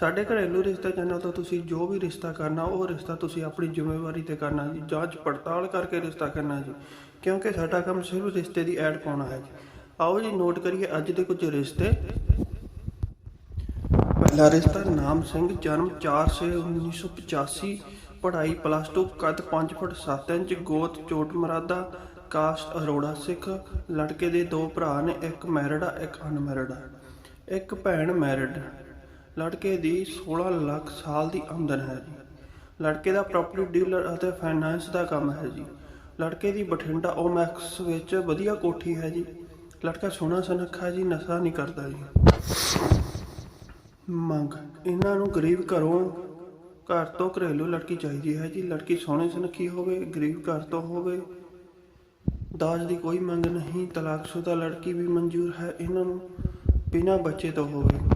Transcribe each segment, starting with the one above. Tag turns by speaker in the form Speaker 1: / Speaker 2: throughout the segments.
Speaker 1: ਸਾਡੇ ਘਰੇਲੂ ਰਿਸ਼ਤੇ ਚੈਨਲ ਤੋਂ ਤੁਸੀਂ ਜੋ ਵੀ ਰਿਸ਼ਤਾ ਕਰਨਾ, ਉਹ ਰਿਸ਼ਤਾ ਤੁਸੀਂ ਆਪਣੀ ਜ਼ਿੰਮੇਵਾਰੀ ਤੇ ਕਰਨਾ ਜੀ। ਜਾਂਚ ਪੜਤਾਲ ਕਰਕੇ ਰਿਸ਼ਤਾ ਕਰਨਾ ਜੀ। ਕਿਉਂਕਿ ਸਾਡਾ ਕੰਮ ਸਿਰਫ ਰਿਸ਼ਤੇ ਦੀ ਐਡ ਪਾਉਣਾ ਹੈ ਜੀ। ਆਓ ਜੀ, ਨੋਟ ਕਰੀਏ ਅੱਜ ਦੇ ਕੁਝ ਰਿਸ਼ਤੇ। ਪਹਿਲਾ ਰਿਸ਼ਤਾ ਨਾਮ ਸਿੰਘ, ਜਨਮ 4 ਸੇ 1985 ਪੜ੍ਹਾਈ ਪਲੱਸ 2 ਕੱਦ 5 ਫੁੱਟ 7 ਇੰਚ, ਗੋਤ ਚੋਟ ਮਰਾਦਾ ਕਾਸਟ ਅਰੋੜਾ ਸਿੱਖ, ਲੜਕੇ ਦੇ ਦੋ ਭਰਾ ਨੇ, ਇੱਕ ਮੈਰਿਡ ਆ, ਇੱਕ ਅਨਮੈਰਿਡ ਆ। ਇੱਕ ਭੈਣ ਮੈਰਿਡ ਲੜਕੇ ਦੀ 16 ਲੱਖ ਸਾਲ ਦੀ ਆਮਦਨ ਹੈ ਜੀ। ਲੜਕੇ ਦਾ ਪ੍ਰਾਪਰਟੀ ਡੀਲਰ ਅਤੇ ਫਾਈਨਾਂਸ ਦਾ ਕੰਮ ਹੈ ਜੀ। ਲੜਕੇ ਦੀ ਬਠਿੰਡਾ ਓਮੈਕਸ ਵਿੱਚ ਵਧੀਆ ਕੋਠੀ ਹੈ ਜੀ। ਲੜਕਾ ਸੋਹਣਾ ਸੁਨੱਖਾ ਜੀ, ਨਸ਼ਾ ਨਹੀਂ ਕਰਦਾ ਜੀ। ਮੰਗ, ਇਹਨਾਂ ਨੂੰ ਗਰੀਬ ਘਰੋਂ, ਘਰ ਤੋਂ ਘਰੇਲੂ ਲੜਕੀ ਚਾਹੀਦੀ ਹੈ ਜੀ। ਲੜਕੀ ਸੋਹਣੀ ਸੁਨੱਖੀ ਹੋਵੇ, ਗਰੀਬ ਘਰ ਤੋਂ ਹੋਵੇ, ਦਾਜ ਦੀ ਕੋਈ ਮੰਗ ਨਹੀਂ। ਤਲਾਕਸ਼ੁਦਾ ਲੜਕੀ ਵੀ ਮਨਜ਼ੂਰ ਹੈ, ਇਹਨਾਂ ਨੂੰ ਬਿਨਾਂ ਬੱਚੇ ਤੋਂ ਹੋਵੇ।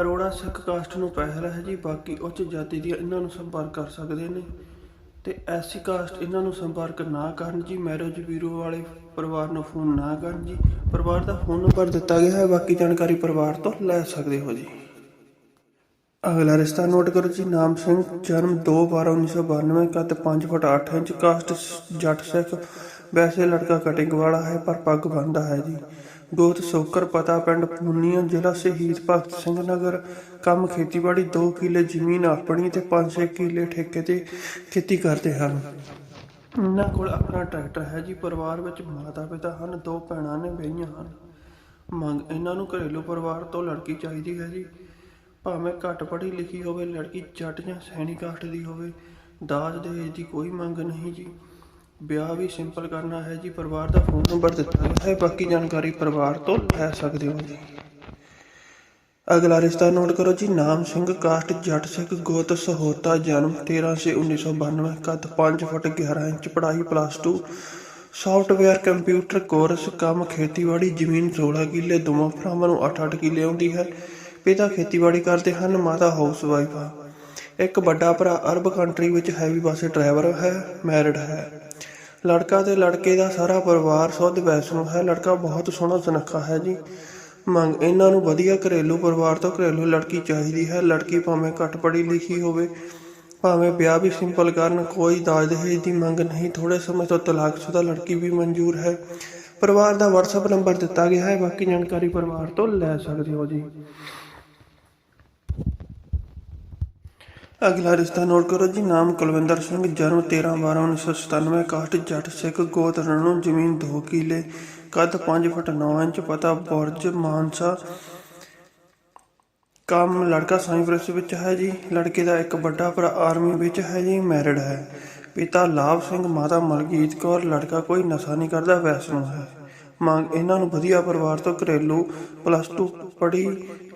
Speaker 1: ਅਰੋੜਾ ਸਿੱਖ ਕਾਸਟ ਨੂੰ ਪਹਿਲ ਹੈ ਜੀ, ਬਾਕੀ ਉੱਚ ਜਾਤੀ ਦੀਆਂ ਇਹਨਾਂ ਨੂੰ ਸੰਪਰਕ ਕਰ ਸਕਦੇ ਨੇ। ਤੇ ਐਸੀ ਕਾਸਟ ਇਹਨਾਂ ਨੂੰ ਸੰਪਰਕ ਨਾ ਕਰਨ ਜੀ, ਮੈਰਿਜ ਬਿਊਰੋ ਵਾਲੇ ਪਰਿਵਾਰ ਨੂੰ ਫੋਨ ਨਾ ਕਰਨ ਜੀ। ਪਰਿਵਾਰ ਦਾ ਫੋਨ ਨੰਬਰ ਦਿੱਤਾ ਗਿਆ ਹੈ, ਬਾਕੀ ਜਾਣਕਾਰੀ ਪਰਿਵਾਰ ਤੋਂ ਲੈ ਸਕਦੇ ਹੋ ਜੀ। ਅਗਲਾ ਰਿਸ਼ਤਾ ਨੋਟ ਕਰੋ ਜੀ, ਨਾਮ ਸਿੰਘ, ਜਨਮ 2/12/1992 ਕੱਦ 5 ਫੁੱਟ 8 ਇੰਚ ਕਾਸਟ ਜੱਟ ਸਿੱਖ, ਵੈਸੇ ਲੜਕਾ ਕਟਿੰਗ ਵਾਲਾ ਹੈ, ਪਰ ਪੱਗ ਬੰਨਦਾ ਹੈ ਜੀ। ਗੋਤ ਸੋਕਰ, ਪਤਾ ਪਿੰਡ ਪੁੰਨੀਆ ਜ਼ਿਲ੍ਹਾ ਸ਼ਹੀਦ ਭਗਤ ਸਿੰਘ ਨਗਰ। ਕੰਮ ਖੇਤੀਬਾੜੀ 2 ਕਿੱਲੇ ਜ਼ਮੀਨ ਆਪਣੀ ਤੇ 5-6 ਕਿੱਲੇ ਠੇਕੇ ਤੇ ਖੇਤੀ ਕਰਦੇ ਹਨ। ਇਹਨਾਂ ਕੋਲ ਆਪਣਾ ਟਰੈਕਟਰ ਹੈ ਜੀ, ਪਰਿਵਾਰ ਵਿੱਚ ਮਾਤਾ ਪਿਤਾ ਹਨ, ਦੋ ਭੈਣਾਂ ਨੇ ਵਿਆਹੀਆਂ ਹਨ। ਮੰਗ ਇਹਨਾਂ ਨੂੰ ਘਰੇਲੂ ਪਰਿਵਾਰ ਤੋਂ ਲੜਕੀ ਚਾਹੀਦੀ ਹੈ ਜੀ। ਭਾਵੇਂ ਘੱਟ ਪੜ੍ਹੀ ਲਿਖੀ ਹੋਵੇ, ਲੜਕੀ ਜੱਟ ਜਾਂ ਸੈਣੀ ਕਾਸਟ ਦੀ ਹੋਵੇ ਦਾਜ ਦਹੇਜ ਦੀ ਕੋਈ ਮੰਗ ਨਹੀਂ ਜੀ। ਵਿਆਹ ਵੀ ਸਿੰਪਲ ਕਰਨਾ ਹੈ ਜੀ, ਪਰਿਵਾਰ ਦਾ ਫੋਨ ਨੰਬਰ ਦਿੱਤਾ ਗਿਆ ਹੈ, ਬਾਕੀ ਜਾਣਕਾਰੀ ਪਰਿਵਾਰ ਤੋਂ ਲੈ ਸਕਦੇ ਹੋ ਜੀ। ਅਗਲਾ ਰਿਸ਼ਤਾ ਨੋਟ ਕਰੋ ਜੀ, ਨਾਮ ਸਿੰਘ, ਕਾਸਟ, ਜੱਟ ਸਿੱਖ ਗੋਤ, ਸਹੋਤਾ, ਜਨਮ 13 ਸੇ 1992 ਕੱਦ 5 ਫੁੱਟ 11 ਇੰਚ, ਪੜ੍ਹਾਈ ਪਲੱਸ 2 ਸੌਫਟਵੇਅਰ ਕੰਪਿਊਟਰ ਕੋਰਸ ਕੰਮ ਖੇਤੀਬਾੜੀ, ਜ਼ਮੀਨ 16 ਕਿੱਲੇ, ਦੋਵਾਂ ਭਰਾਵਾਂ ਨੂੰ 8-8 ਕਿੱਲੇ ਆਉਂਦੀ ਹੈ। ਪਿਤਾ ਖੇਤੀਬਾੜੀ ਕਰਦੇ ਹਨ, ਮਾਤਾ ਹਾਊਸ ਵਾਈਫ ਆ। ਇੱਕ ਵੱਡਾ ਭਰਾ ਅਰਬ ਕੰਟਰੀ ਵਿੱਚ ਹੈਵੀ ਬੱਸ ਡਰਾਈਵਰ ਹੈ ਮੈਰਿਡ ਹੈ। ਲੜਕਾ ਤੇ ਲੜਕੇ ਦਾ ਸਾਰਾ ਪਰਿਵਾਰ ਸੁੱਧ ਵੈਸ਼ਨੂ ਹੈ। ਲੜਕਾ ਬਹੁਤ ਸੋਹਣਾ ਸੁਨੱਖਾ ਹੈ ਜੀ। ਮੰਗ, ਇਹਨਾਂ ਨੂੰ ਵਧੀਆ ਘਰੇਲੂ ਪਰਿਵਾਰ ਤੋਂ ਘਰੇਲੂ ਲੜਕੀ ਚਾਹੀਦੀ ਹੈ। ਲੜਕੀ ਭਾਵੇਂ ਘੱਟ ਪੜ੍ਹੀ ਲਿਖੀ ਹੋਵੇ, ਭਾਵੇਂ ਵਿਆਹ ਵੀ ਸਿੰਪਲ ਕਰਨ, ਕੋਈ ਦਾਜ ਦਹੇਜ ਦੀ ਮੰਗ ਨਹੀਂ। ਥੋੜੇ ਸਮੇਂ ਤੋਂ ਤਲਾਕਸ਼ੁਦਾ ਲੜਕੀ ਵੀ ਮਨਜ਼ੂਰ ਹੈ। ਪਰਿਵਾਰ ਦਾ WhatsApp ਨੰਬਰ ਦਿੱਤਾ ਗਿਆ ਹੈ। ਬਾਕੀ ਜਾਣਕਾਰੀ ਪਰਿਵਾਰ ਤੋਂ ਲੈ ਸਕਦੇ ਹੋ ਜੀ। ਅਗਲਾ ਰਿਸ਼ਤਾ ਨੋਟ ਕਰੋ ਜੀ, ਨਾਮ ਕੁਲਵਿੰਦਰ ਸਿੰਘ, ਜਨਮ 13 12 1997 ਕਾਸਟ ਜੱਟ ਸਿੱਖ, ਗੋਤ ਰਣੂ, ਜ਼ਮੀਨ 2 ਕਿੱਲੇ, ਕੱਦ 5 ਫੁੱਟ 9 ਇੰਚ, ਪਤਾ ਬੁਰਜ, ਮਾਨਸਾ। ਕੰਮ ਲੜਕਾ ਸਾਈਪ੍ਰਸ ਵਿੱਚ ਹੈ ਜੀ, ਲੜਕੇ ਦਾ ਇੱਕ ਵੱਡਾ ਭਰਾ ਆਰਮੀ ਵਿੱਚ ਹੈ ਜੀ, ਮੈਰਿਡ ਹੈ। ਪਿਤਾ ਲਾਭ ਸਿੰਘ, ਮਾਤਾ ਮਲਕੀਤ ਕੌਰ, ਲੜਕਾ ਕੋਈ ਨਸ਼ਾ ਨਹੀਂ ਕਰਦਾ, ਵੈਸ਼ਨੂ ਹੈ। ਮੰਗ, ਇਹਨਾਂ ਨੂੰ ਵਧੀਆ ਪਰਿਵਾਰ ਤੋਂ ਘਰੇਲੂ ਪਲੱਸ 2 ਪੜ੍ਹੀ,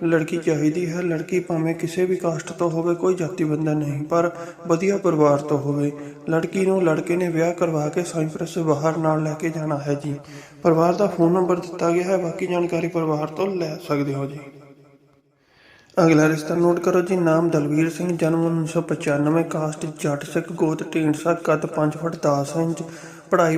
Speaker 1: ਲੜਕੀ ਚਾਹੀਦੀ ਹੈ, ਲੜਕੀ ਭਾਵੇਂ ਕਿਸੇ ਵੀ ਕਾਸਟ ਤੋਂ ਹੋਵੇ, ਕੋਈ ਜਾਤੀ ਬੰਧਨ ਨਹੀਂ, ਪਰ ਵਧੀਆ ਪਰਿਵਾਰ ਤੋਂ ਹੋਵੇ। ਲੜਕੀ ਨੂੰ ਲੜਕੇ ਨੇ ਵਿਆਹ ਕਰਵਾ ਕੇ ਸਾਈਪ੍ਰਸ ਬਾਹਰ ਨਾਲ ਲੈ ਕੇ ਜਾਣਾ ਹੈ ਜੀ। ਪਰਿਵਾਰ ਦਾ ਫੋਨ ਨੰਬਰ ਦਿੱਤਾ ਗਿਆ ਹੈ, ਬਾਕੀ ਜਾਣਕਾਰੀ ਪਰਿਵਾਰ ਤੋਂ ਲੈ ਸਕਦੇ ਹੋ ਜੀ। ਅਗਲਾ ਰਿਸ਼ਤਾ ਨੋਟ ਕਰੋ ਜੀ, ਨਾਮ ਦਲਵੀਰ ਸਿੰਘ, ਜਨਮ 1995 ਕਾਸਟ ਜੱਟ ਸਿੱਖ, ਗੋਤ, ਢੀਂਡਸਾ, ਕੱਦ 5 ਫੁੱਟ 10 ਇੰਚ, ਪੜ੍ਹਾਈ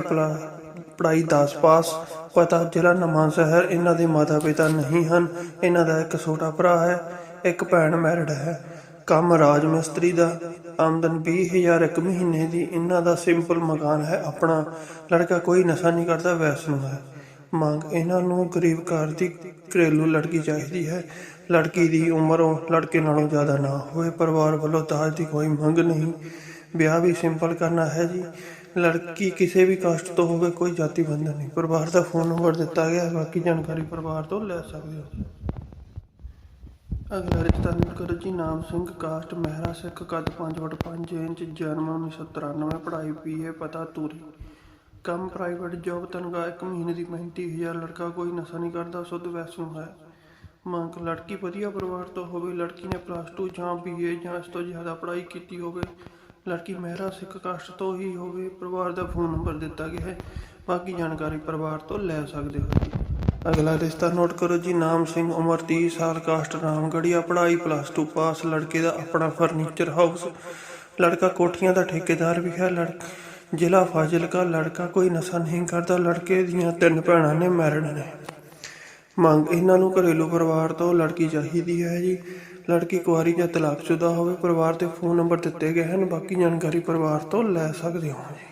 Speaker 1: ਪਲਾ ਪੜ੍ਹਾਈ 10 ਪਾਸ। ਪਤਾ ਜ਼ਿਲ੍ਹਾ ਨਵਾਂ ਸ਼ਹਿਰ ਇਹਨਾਂ ਦੇ ਮਾਤਾ ਪਿਤਾ ਨਹੀਂ ਹਨ, ਇਹਨਾਂ ਦਾ ਇੱਕ ਛੋਟਾ ਭਰਾ ਹੈ, ਇੱਕ ਭੈਣ ਮੈਰਿਡ ਹੈ। ਕੰਮ ਰਾਜ ਮਿਸਤਰੀ ਦਾ, ਆਮਦਨ 20000 ਇੱਕ ਮਹੀਨੇ ਦੀ, ਇਹਨਾਂ ਦਾ ਸਿੰਪਲ ਮਕਾਨ ਹੈ ਆਪਣਾ। ਲੜਕਾ ਕੋਈ ਨਸ਼ਾ ਨਹੀਂ ਕਰਦਾ, ਵੈਸ਼ਨੂ ਹੈ। ਮੰਗ ਇਹਨਾਂ ਨੂੰ ਗਰੀਬ ਘਰ ਦੀ ਘਰੇਲੂ ਲੜਕੀ ਚਾਹੀਦੀ ਹੈ। ਲੜਕੀ ਦੀ ਉਮਰ ਉਹ ਲੜਕੇ ਨਾਲੋਂ ਜ਼ਿਆਦਾ ਨਾ ਹੋਵੇ, ਪਰਿਵਾਰ ਵੱਲੋਂ ਦਾਜ ਦੀ ਕੋਈ ਮੰਗ ਨਹੀਂ। ਵਿਆਹ ਵੀ ਸਿੰਪਲ ਕਰਨਾ ਹੈ ਜੀ। ਲੜਕੀ ਕਿਸੇ ਵੀ ਕਾਸਟ ਤੋਂ ਹੋਵੇ, ਕੋਈ ਜਾਤੀ ਬੰਧਨ ਨਹੀਂ। ਪਰਿਵਾਰ ਦਾ ਫੋਨ ਨੰਬਰ ਦਿੱਤਾ ਗਿਆ ਹੈ ਬਾਕੀ ਜਾਣਕਾਰੀ ਪਰਿਵਾਰ ਤੋਂ ਲੈ ਸਕਦੇ ਹੋ। ਅਗਲਾ ਰਿਸ਼ਤਾ ਨੋਟ ਜੀ, ਨਾਮ ਸਿੰਘ, ਕਾਸਟ, ਮਹਿਰਾ ਸਿੱਖ, ਕੱਦ 5 ਫੁੱਟ 5 ਇੰਚ, ਜਨਮ 1993 ਪੜ੍ਹਾਈ ਬੀਏ ਪਤਾ ਤੂਰੀ। ਕੰਮ ਪ੍ਰਾਈਵੇਟ ਜੌਬ ਤਨਖਾਹ ਇੱਕ ਮਹੀਨੇ ਦੀ 35000 ਲੜਕਾ ਕੋਈ ਨਸ਼ਾ ਨਹੀਂ ਕਰਦਾ, ਸੁੱਧ ਵੈਸੂ ਹੈ। ਮੰਗ, ਲੜਕੀ ਵਧੀਆ ਪਰਿਵਾਰ ਤੋਂ ਹੋਵੇ, ਲੜਕੀ ਨੇ ਪਲੱਸ 2 ਜਾਂ ਬੀਏ ਜਾਂ ਇਸ ਤੋਂ ਜ਼ਿਆਦਾ ਪੜ੍ਹਾਈ ਕੀਤੀ ਹੋਵੇ ਲੜਕੀ ਮਹਿਰਾ ਸਿੱਖ ਕਾਸਟ ਤੋਂ ਹੀ ਹੋਵੇ, ਪਰਿਵਾਰ ਦਾ ਫੋਨ ਨੰਬਰ ਦਿੱਤਾ ਗਿਆ ਹੈ। ਬਾਕੀ ਜਾਣਕਾਰੀ ਪਰਿਵਾਰ ਤੋਂ ਲੈ ਸਕਦੇ ਹੋ ਜੀ। ਅਗਲਾ ਰਿਸ਼ਤਾ ਨੋਟ ਕਰੋ ਜੀ, ਨਾਮ ਸਿੰਘ, ਉਮਰ 30 ਸਾਲ ਕਾਸਟ ਰਾਮਗੜੀਆ ਪੜ੍ਹਾਈ ਪਲੱਸ 2 ਪਾਸ ਲੜਕੇ ਦਾ ਆਪਣਾ ਫਰਨੀਚਰ ਹਾਊਸ ਲੜਕਾ ਕੋਠੀਆਂ ਦਾ ਠੇਕੇਦਾਰ ਵੀ ਹੈ, ਲੜ, ਜ਼ਿਲ੍ਹਾ ਫਾਜ਼ਿਲਕਾ, ਲੜਕਾ ਕੋਈ ਨਸ਼ਾ ਨਹੀਂ ਕਰਦਾ, ਲੜਕੇ ਦੀਆਂ ਤਿੰਨ ਭੈਣਾਂ ਨੇ ਮੈਰਿਡ ਨੇ। ਮੰਗ ਇਹਨਾਂ ਨੂੰ ਘਰੇਲੂ ਪਰਿਵਾਰ ਤੋਂ ਲੜਕੀ ਚਾਹੀਦੀ ਹੈ ਜੀ। ਲੜਕੀ ਕੁਆਰੀ ਜਾਂ ਤਲਾਕਸ਼ੁਦਾ ਹੋਵੇ, ਪਰਿਵਾਰ ਦੇ ਫੋਨ ਨੰਬਰ ਦਿੱਤੇ ਗਏ ਹਨ। ਬਾਕੀ ਜਾਣਕਾਰੀ ਪਰਿਵਾਰ ਤੋਂ ਲੈ ਸਕਦੇ ਹੋ ਜੀ।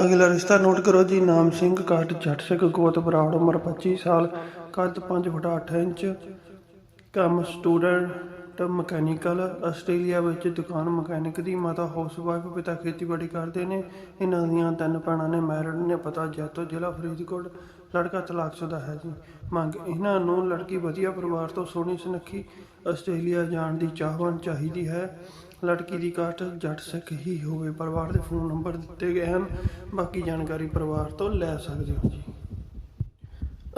Speaker 1: ਅਗਲਾ ਰਿਸ਼ਤਾ ਨੋਟ ਕਰੋ ਜੀ। ਨਾਮ ਸਿੰਘ ਕਾਟ ਜੱਟ ਸਿੰਘ ਗੋਤ ਬਰਾੜ, ਉਮਰ 25 ਸਾਲ, ਕੱਦ 5 ਫੁੱਟ 8 ਇੰਚ, ਕੰਮ ਸਟੂਡੈਂਟ, ਮਕੈਨੀਕਲ, ਆਸਟ੍ਰੇਲੀਆ ਵਿੱਚ ਦੁਕਾਨ ਮਕੈਨਿਕ ਦੀ ਮਾਤਾ ਹਾਊਸਵਾਈਫ ਪਿਤਾ ਖੇਤੀਬਾੜੀ ਕਰਦੇ ਨੇ। ਇਹਨਾਂ ਦੀਆਂ ਤਿੰਨ ਭੈਣਾਂ ਨੇ, ਮੈਰਿਡ ਨੇ, ਪਤਾ ਜੈਤੋ ਜ਼ਿਲ੍ਹਾ ਫਰੀਦਕੋਟ ਲੜਕਾ ਤਲਾਕਸ਼ੁਦਾ ਹੈ ਜੀ। ਮੰਗ ਇਹਨਾਂ ਨੂੰ ਲੜਕੀ ਵਧੀਆ ਪਰਿਵਾਰ ਤੋਂ ਸੋਹਣੀ ਸੁਨੱਖੀ ਆਸਟ੍ਰੇਲੀਆ ਜਾਣ ਦੀ ਚਾਹਵਾਨ ਚਾਹੀਦੀ ਹੈ। ਲੜਕੀ ਦੀ ਕਾਸਟ ਜੱਟ ਸਿੱਖ ਹੀ ਹੋਵੇ, ਪਰਿਵਾਰ ਦੇ ਫੋਨ ਨੰਬਰ ਦਿੱਤੇ ਗਏ ਹਨ। ਬਾਕੀ ਜਾਣਕਾਰੀ ਪਰਿਵਾਰ ਤੋਂ ਲੈ ਸਕਦੇ ਹੋ ਜੀ।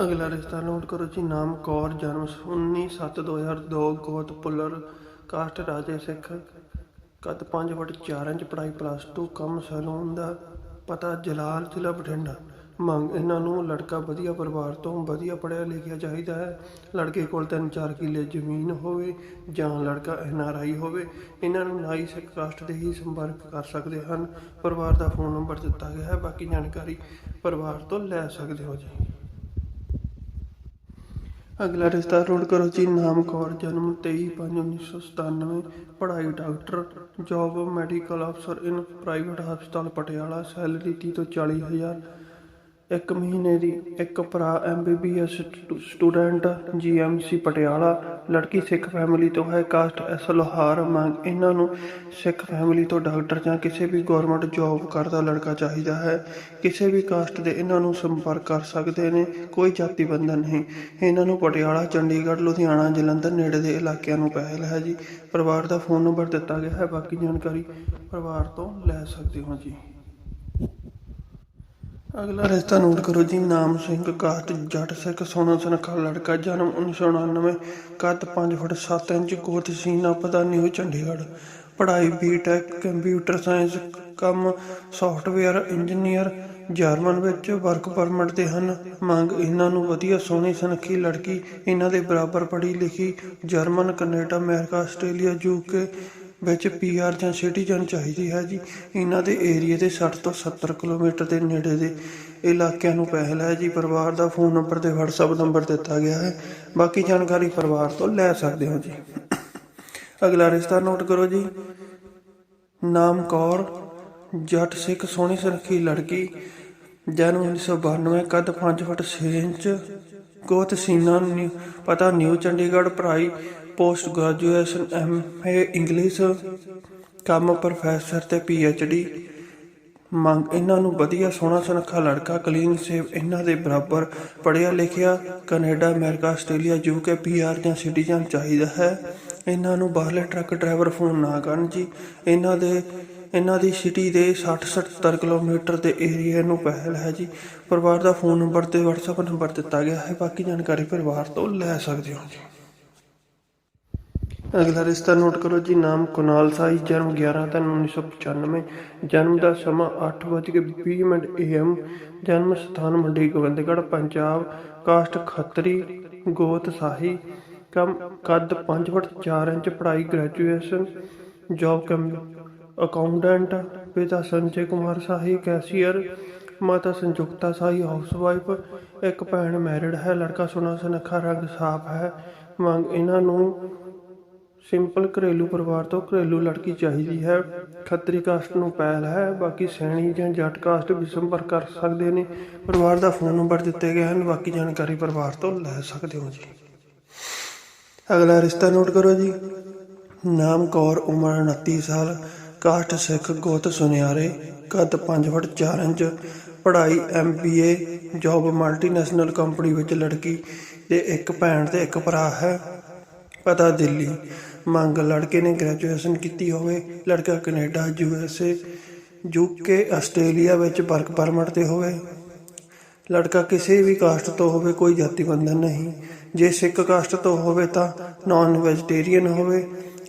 Speaker 1: ਅਗਲਾ ਰਿਸ਼ਤਾ ਨੋਟ ਕਰੋ ਜੀ, ਨਾਮ ਕੌਰ, ਜਨਮ 19/7/2002 ਗੋਤ ਪੁੱਲਰ, ਕਾਸਟ ਰਾਜੇ ਸਿੱਖ, ਕੱਦ 5 ਫੁੱਟ 4 ਇੰਚ, ਪੜ੍ਹਾਈ ਪਲੱਸ 2 ਕੰਮ ਸੈਲੂਨ ਦਾ ਪਤਾ, ਜਲਾਲ ਜ਼ਿਲ੍ਹਾ ਬਠਿੰਡਾ। ਮੰਗ, ਇਹਨਾਂ ਨੂੰ ਲੜਕਾ ਵਧੀਆ ਪਰਿਵਾਰ ਤੋਂ ਵਧੀਆ ਪੜ੍ਹਿਆ ਲਿਖਿਆ ਚਾਹੀਦਾ ਹੈ। ਲੜਕੇ ਕੋਲ 3-4 ਕਿੱਲੇ ਜ਼ਮੀਨ ਹੋਵੇ ਜਾਂ ਲੜਕਾ ਐੱਨ ਆਰ ਆਈ ਹੋਵੇ, ਇਹਨਾਂ ਨੂੰ ਨਾਈ ਸਿੱਖ ਕਾਸਟ ਦੇ ਹੀ ਸੰਪਰਕ ਕਰ ਸਕਦੇ ਹਨ। ਪਰਿਵਾਰ ਦਾ ਫੋਨ ਨੰਬਰ ਦਿੱਤਾ ਗਿਆ ਹੈ, ਬਾਕੀ ਜਾਣਕਾਰੀ ਪਰਿਵਾਰ ਤੋਂ ਲੈ ਸਕਦੇ ਹੋ ਜੀ। ਅਗਲਾ ਰਿਸ਼ਤਾ ਰੋਡ ਕਰੋ ਜੀ ਨਾਮ ਕੌਰ, ਜਨਮ 23/5/1997 ਪੜ੍ਹਾਈ ਡਾਕਟਰ ਜੌਬ ਮੈਡੀਕਲ ਅਫਸਰ ਇਨ ਪ੍ਰਾਈਵੇਟ ਹਸਪਤਾਲ ਪਟਿਆਲਾ ਸੈਲਰੀ 30 ਤੋਂ 40 ਹਜ਼ਾਰ। ਇੱਕ ਮਹੀਨੇ ਦੀ ਇੱਕ ਭਰਾ ਐਮਬੀਬੀਐਸ ਸਟੂਡੈਂਟ ਜੀਐਮਸੀ ਪਟਿਆਲਾ। ਲੜਕੀ ਸਿੱਖ ਫੈਮਿਲੀ ਤੋਂ ਹੈ, ਕਾਸਟ ਐਸ ਲੋਹਾਰ ਮੰਗ। ਇਹਨਾਂ ਨੂੰ ਸਿੱਖ ਫੈਮਿਲੀ ਤੋਂ ਡਾਕਟਰ ਜਾਂ ਕਿਸੇ ਵੀ ਗਵਰਨਮੈਂਟ ਜੌਬ ਕਰਦਾ ਲੜਕਾ ਚਾਹੀਦਾ ਹੈ। ਕਿਸੇ ਵੀ ਕਾਸਟ ਦੇ ਇਹਨਾਂ ਨੂੰ ਸੰਪਰਕ ਕਰ ਸਕਦੇ ਨੇ, ਕੋਈ ਜਾਤੀ ਬੰਧਨ ਨਹੀਂ। ਇਹਨਾਂ ਨੂੰ ਪਟਿਆਲਾ, ਚੰਡੀਗੜ੍ਹ, ਲੁਧਿਆਣਾ, ਜਲੰਧਰ ਨੇੜੇ ਦੇ ਇਲਾਕਿਆਂ ਨੂੰ ਪਹਿਲ ਹੈ ਜੀ। ਪਰਿਵਾਰ ਦਾ ਫੋਨ ਨੰਬਰ ਦਿੱਤਾ ਗਿਆ ਹੈ, ਬਾਕੀ ਜਾਣਕਾਰੀ ਪਰਿਵਾਰ ਤੋਂ ਲੈ ਸਕਦੇ ਹੋ ਜੀ। ਅਗਲਾ ਰਿਸ਼ਤਾ ਨੋਟ ਕਰੋ ਜੀ, ਨਾਮ ਸਿੰਘ ਕਾਸਟ ਜੱਟ ਸਿੱਖ, ਸੋਨਾ ਸੁਨੱਖਾ, ਲੜਕਾ, ਜਨਮ 1999 ਕੱਦ 5 ਫੁੱਟ 7 ਇੰਚ ਗੋਤ ਸੀਨਾ, ਪਤਾ ਨਿਊ ਚੰਡੀਗੜ੍ਹ। ਪੜ੍ਹਾਈ ਬੀਟੈਕ ਕੰਪਿਊਟਰ ਸਾਇੰਸ ਕੰਮ ਸੌਫਟਵੇਅਰ ਇੰਜੀਨੀਅਰ ਜਰਮਨ ਵਿੱਚ ਵਰਕ ਪਰਮਿਟ ਤੇ ਹਨ। ਮੰਗ, ਇਹਨਾਂ ਨੂੰ ਵਧੀਆ ਸੋਹਣੀ, ਸੁਨੱਖੀ ਲੜਕੀ, ਇਹਨਾਂ ਦੇ ਬਰਾਬਰ ਪੜ੍ਹੀ ਲਿਖੀ German Canada America Australia UK ਵਿੱਚ ਪੀਆਰ ਜਾਂ ਸਿਟੀਜ਼ਨ ਚਾਹੀਦੀ ਹੈ ਜੀ। ਇਹਨਾਂ ਦੇ ਏਰੀਏ ਦੇ 60 ਤੋਂ 70 ਕਿਲੋਮੀਟਰ ਦੇ ਨੇੜੇ ਦੇ ਇਲਾਕਿਆਂ ਨੂੰ ਪਹਿਲ ਹੈ ਜੀ। ਪਰਿਵਾਰ ਦਾ ਫੋਨ ਨੰਬਰ ਤੇ WhatsApp ਨੰਬਰ ਦਿੱਤਾ ਗਿਆ ਹੈ। ਬਾਕੀ ਜਾਣਕਾਰੀ ਪਰਿਵਾਰ ਤੋਂ ਲੈ ਸਕਦੇ ਹੋ ਜੀ। ਅਗਲਾ ਰਿਸ਼ਤਾ ਨੋਟ ਕਰੋ ਜੀ। ਨਾਮ ਕੌਰ, ਜੱਟ ਸਿੱਖ ਸੋਹਣੀ ਸੁਨੱਖੀ ਲੜਕੀ, ਜਨਮ 1992 ਕੱਦ 5 ਫੁੱਟ 6 ਇੰਚ, ਗੋਤ ਸੀਨਾ ਪਤਾ, ਨਿਊ ਚੰਡੀਗੜ੍ਹ ਪੜ੍ਹਾਈ ਪੋਸਟ ਗ੍ਰੈਜੂਏਸ਼ਨ ਐਮਏ ਇੰਗਲਿਸ਼ ਕੰਮ ਪ੍ਰੋਫੈਸਰ ਤੇ ਡੀ ਮੰਗ ਇਹਨਾਂ ਨੂੰ ਵਧੀਆ ਸੋਹਣਾ ਸੁਨੱਖਾ ਲੜਕਾ ਕਲੀਨ ਸੇਵ ਇਹਨਾਂ ਦੇ ਬਰਾਬਰ ਪੜ੍ਹਿਆ ਲਿਖਿਆ, Canada, America, Australia UK PR ਜਾਂ ਸਿਟੀਜ਼ਨ ਚਾਹੀਦਾ ਹੈ। ਇਹਨਾਂ ਨੂੰ ਬਾਹਰਲੇ ਟਰੱਕ ਡਰਾਈਵਰ ਫੋਨ ਨਾ ਕਰਨ ਜੀ। ਇਹਨਾਂ ਦੇ, ਇਹਨਾਂ ਦੀ ਸਿਟੀ ਦੇ 60-70 ਕਿਲੋਮੀਟਰ ਦੇ ਏਰੀਆ ਨੂੰ ਪਹਿਲ ਹੈ ਜੀ। ਪਰਿਵਾਰ ਦਾ ਫੋਨ ਨੰਬਰ ਤੇ WhatsApp ਨੰਬਰ ਦਿੱਤਾ ਗਿਆ ਹੈ। ਬਾਕੀ ਜਾਣਕਾਰੀ ਪਰਿਵਾਰ ਤੋਂ ਲੈ ਸਕਦੇ ਹੋ ਜੀ। ਅਗਲਾ ਰਿਸ਼ਤਾ ਨੋਟ ਕਰੋ ਜੀ, ਨਾਮ ਕੁਨਾਲ ਸਾਈ ਜਨਮ 11 ਤਿੰਨ 1995 ਜਨਮ ਦਾ ਸਮਾਂ 8:20 ਮਿੰਟ AM ਜਨਮ ਸਥਾਨ ਮੰਡੀ ਗੋਬਿੰਦਗੜ੍ਹ, ਪੰਜਾਬ, ਕਾਸਟ ਖੱਤਰੀ, ਗੋਤ ਸਾਹੀ, ਕੰਮ, ਕੱਦ 5 ਫੁੱਟ 4 ਇੰਚ, ਪੜ੍ਹਾਈ ਗ੍ਰੈਜੂਏਸ਼ਨ, ਜੌਬ ਕਮ, ਅਕਾਊਂਟੈਂਟ, ਪਿਤਾ ਸੰਜੇ ਕੁਮਾਰ ਸਾਹੀ, ਕੈਸ਼ੀਅਰ, ਮਾਤਾ ਸੰਯੁਕਤਾ ਸਾਹੀ, ਹਾਊਸਵਾਈਫ, ਇੱਕ ਭੈਣ ਮੈਰਿਡ ਹੈ, ਲੜਕਾ ਸੋਹਣਾ ਸੁਨੱਖਾ ਰੰਗ ਸਾਫ਼ ਹੈ ਮੰਗ ਇਹਨਾਂ ਨੂੰ ਸਿੰਪਲ ਘਰੇਲੂ ਪਰਿਵਾਰ ਤੋਂ ਘਰੇਲੂ ਲੜਕੀ ਚਾਹੀਦੀ ਹੈ। ਖੱਤਰੀ ਕਾਸਟ ਨੂੰ ਪਹਿਲ ਹੈ, ਬਾਕੀ ਸੈਣੀ ਜਾਂ ਜੱਟ ਕਾਸਟ ਵੀ ਸੰਪਰਕ ਕਰ ਸਕਦੇ ਨੇ। ਪਰਿਵਾਰ ਦਾ ਫੋਨ ਨੰਬਰ ਦਿੱਤੇ ਗਏ ਹਨ, ਬਾਕੀ ਜਾਣਕਾਰੀ ਪਰਿਵਾਰ ਤੋਂ ਲੈ ਸਕਦੇ ਹੋ ਜੀ। ਅਗਲਾ ਰਿਸ਼ਤਾ ਨੋਟ ਕਰੋ ਜੀ। ਨਾਮ ਕੌਰ, ਉਮਰ 29 ਸਾਲ। ਕਾਸਟ ਸਿੱਖ ਗੋਤ ਸੁਨਿਆਰੇ, ਕੱਦ 5 ਫੁੱਟ 4 ਇੰਚ। ਪੜ੍ਹਾਈ ਐਮਬੀਏ ਜੌਬ ਮਲਟੀਨੈਸ਼ਨਲ ਕੰਪਨੀ ਵਿੱਚ ਲੜਕੀ ਦੇ ਇੱਕ ਭੈਣ ਤੇ ਇੱਕ ਭਰਾ ਹੈ। ਪਤਾ ਦਿੱਲੀ। ਮੰਗ ਲੜਕੇ ਨੇ ਗ੍ਰੈਜੂਏਸ਼ਨ ਕੀਤੀ ਹੋਵੇ। ਲੜਕਾ ਕੈਨੇਡਾ ਏ ਯੂਕੇ ਆਸਟ੍ਰੇਲੀਆ ਵਿੱਚ ਵਰਕ ਪਰਮਿਟ ਤੇ ਹੋਵੇ। ਲੜਕਾ ਕਿਸੇ ਵੀ ਕਾਸਟ ਤੋਂ ਹੋਵੇ, ਕੋਈ ਜਾਤੀ ਬੰਧਨ ਨਹੀਂ। ਜੇ ਸਿੱਖ ਕਾਸਟ ਤੋਂ ਹੋਵੇ ਤਾਂ ਨਾਨ ਵੈਜੀਟੇਰੀਅਨ ਹੋਵੇ।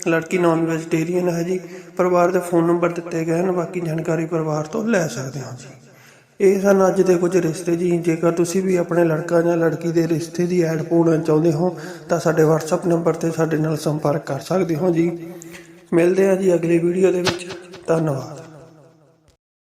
Speaker 1: ਲੜਕੀ ਨਾਨ ਵੈਜੀਟੇਰੀਅਨ ਹੈ ਜੀ। ਪਰਿਵਾਰ ਦੇ ਫੋਨ ਨੰਬਰ ਦਿੱਤੇ ਗਏ ਹਨ। ਬਾਕੀ ਜਾਣਕਾਰੀ ਪਰਿਵਾਰ ਤੋਂ ਲੈ ਸਕਦੇ ਹਾਂ ਜੀ। ਇਹ ਸਨ ਅੱਜ ਦੇ ਕੁਝ ਰਿਸ਼ਤੇ ਜੀ। ਜੇਕਰ ਤੁਸੀਂ ਵੀ ਆਪਣੇ ਲੜਕਾ ਜਾਂ ਲੜਕੀ ਦੇ ਰਿਸ਼ਤੇ ਦੀ ਐਡ ਪਾਉਣਾ ਚਾਹੁੰਦੇ ਹੋ, ਤਾਂ ਸਾਡੇ WhatsApp ਨੰਬਰ ਤੇ ਸਾਡੇ ਨਾਲ ਸੰਪਰਕ ਕਰ ਸਕਦੇ ਹੋ ਜੀ। ਮਿਲਦੇ ਹਾਂ ਜੀ ਅਗਲੀ ਵੀਡੀਓ ਦੇ ਵਿੱਚ। ਧੰਨਵਾਦ।